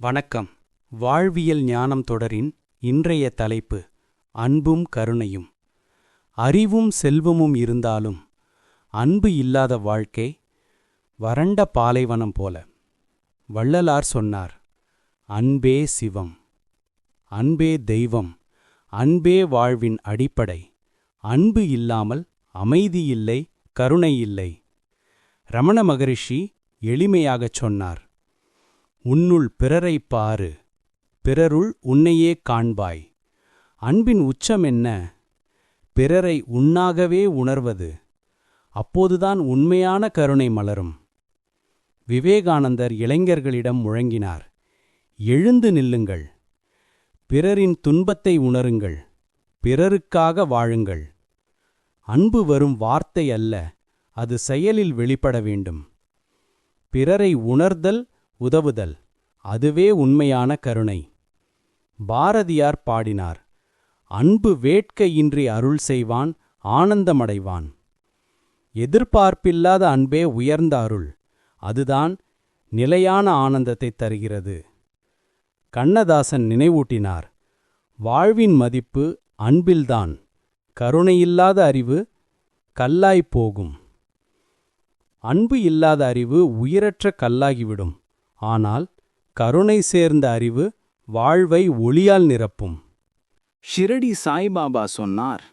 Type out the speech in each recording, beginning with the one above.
வணக்கம். வாழ்வியல் ஞானம் தொடரின் இன்றைய தலைப்பு அன்பும் கருணையும். அறிவும் செல்வமும் இருந்தாலும் அன்பு இல்லாத வாழ்க்கை வறண்ட பாலைவனம் போல. வள்ளலார் சொன்னார் அன்பே சிவம் அன்பே தெய்வம் அன்பே வாழ்வின் அடிப்படை. அன்பு இல்லாமல் அமைதி இல்லை கருணை இல்லை. ரமண மகரிஷி எளிமையாகச் சொன்னார் உன்னுள் பிறரைப் பாரு பிறருள் உன்னையே காண்பாய். அன்பின் உச்சம் என்ன? பிறரை உன்னாகவே உணர்வது. அப்போதுதான் உண்மையான கருணை மலரும். விவேகானந்தர் இளைஞர்களிடம் முழங்கினார் எழுந்து நில்லுங்கள். பிறரின் துன்பத்தை உணருங்கள் பிறருக்காக வாழுங்கள். அன்பு வரும் வார்த்தை அல்ல அது செயலில் வெளிப்பட வேண்டும். பிறரை உணர்தல் உதவுதல். அதுவே உண்மையான கருணை. பாரதியார் பாடினார் அன்பு வேட்கையின்றி அருள் செய்வான் ஆனந்தமடைவான். எதிர்பார்ப்பில்லாத அன்பே உயர்ந்த அருள். அதுதான் நிலையான ஆனந்தத்தை தருகிறது கண்ணதாசன் நினைவூட்டினார் வாழ்வின் மதிப்பு அன்பில்தான். கருணையில்லாத அறிவு கல்லாய்ப் போகும். அன்பு இல்லாத அறிவு உயிரற்ற கல்லாகிவிடும். ஆனால் கருணை சேர்ந்த அறிவு வாழ்வை ஒளியால் நிரப்பும். ஷிரடி சாய்பாபா சொன்னார்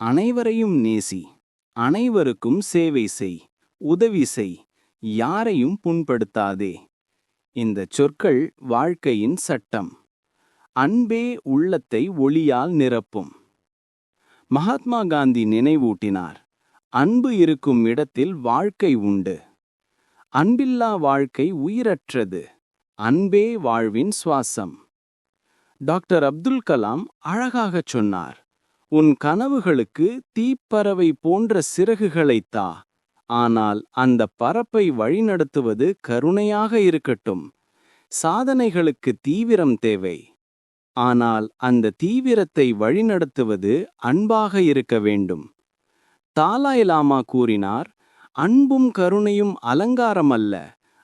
அனைவரையும் நேசி அனைவருக்கும் சேவை செய் உதவி செய் யாரையும் புண்படுத்தாதே. இந்த சொற்கள் வாழ்க்கையின் சட்டம். அன்பே உள்ளத்தை ஒளியால் நிரப்பும். மகாத்மா காந்தி நினைவூட்டினார் அன்பு இருக்கும் இடத்தில் வாழ்க்கை உண்டு. அன்பில்லா வாழ்க்கை உயிரற்றது. அன்பே வாழ்வின் சுவாசம். டாக்டர் அப்துல் கலாம் அழகாகச் சொன்னார் உன் கனவுகளுக்கு தீப்பறவை போன்ற சிறகுகளைத் தா. ஆனால் அந்த பறப்பை வழிநடத்துவது கருணையாக இருக்கட்டும். சாதனைகளுக்கு தீவிரம் தேவை. ஆனால் அந்த தீவிரத்தை வழிநடத்துவது அன்பாக இருக்க வேண்டும். தாலாய் லாமா கூறினார் அன்பும் கருணையும் அலங்காரமல்ல.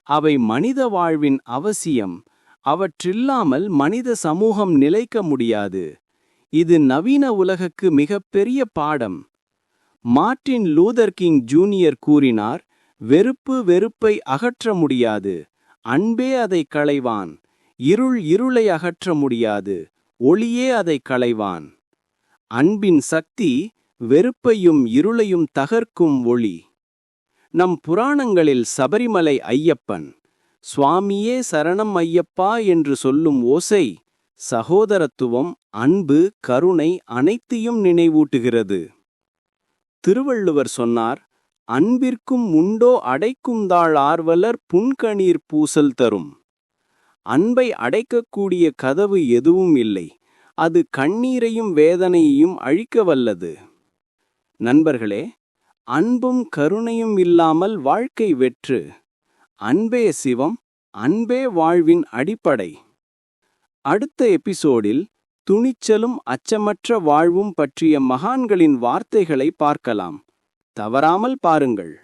அவை மனித வாழ்வின் அவசியம். அவற்றில்லாமல் மனித சமூகம் நிலைக்க முடியாது. இது நவீன உலகுக்கு மிகப்பெரிய பாடம். மார்ட்டின் லூதர் கிங் ஜூனியர் கூறினார் வெறுப்பு வெறுப்பை அகற்ற முடியாது. அன்பே அதை களைவான். இருள் இருளை அகற்ற முடியாது. ஒளியே அதை களைவான். அன்பின் சக்தி வெறுப்பையும் இருளையும் தகர்க்கும் ஒளி. நம் புராணங்களில் சபரிமலை ஐயப்பன் சுவாமியே சரணம் ஐயப்பா என்று சொல்லும் ஓசை சகோதரத்துவம் அன்பு கருணை அனைத்தையும் நினைவூட்டுகிறது. திருவள்ளுவர் சொன்னார் அன்பிற்கும் உண்டோ அடைக்கும் தாள் ஆர்வலர் புன்கணீர் பூசல் தரும். அன்பை அடைக்கக்கூடிய கதவு எதுவும் இல்லை அது கண்ணீரையும் வேதனையையும் அழிக்க வல்லது. நண்பர்களே அன்பும் கருணையும் இல்லாமல் வாழ்க்கை வெற்று அன்பே சிவம் அன்பே வாழ்வின் அடிப்படை. அடுத்த எபிசோடில் துணிச்சலும் அச்சமற்ற வாழ்வும் பற்றிய மகான்களின் வார்த்தைகளை பார்க்கலாம். தவறாமல் பாருங்கள்.